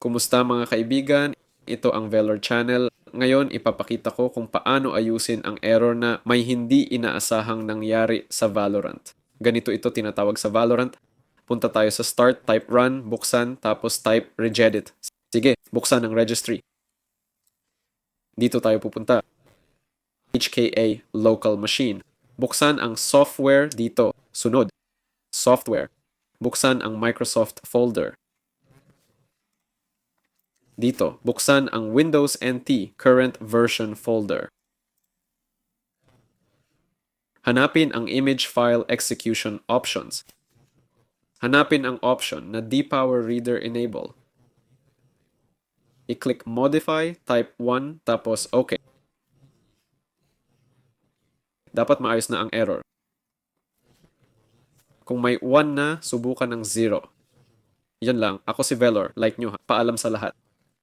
Kumusta mga kaibigan? Ito ang Velar Channel. Ngayon, ipapakita ko kung paano ayusin ang error na may hindi inaasahang nangyari sa Valorant. Ganito ito tinatawag sa Valorant. Punta tayo sa start, type run, buksan, tapos type regedit. Sige, buksan ang registry. Dito tayo pupunta. HKA local machine. Buksan ang software dito. Sunod. Software. Buksan ang Microsoft folder. Dito, buksan ang Windows NT current version folder. Hanapin ang image file execution options. Hanapin ang option na dpower reader enable. I-click modify, type 1, tapos OK. Dapat maayos na ang error. Kung may 1 na, subukan ng 0. Yan lang. Ako si Velor. Like nyo ha. Paalam sa lahat.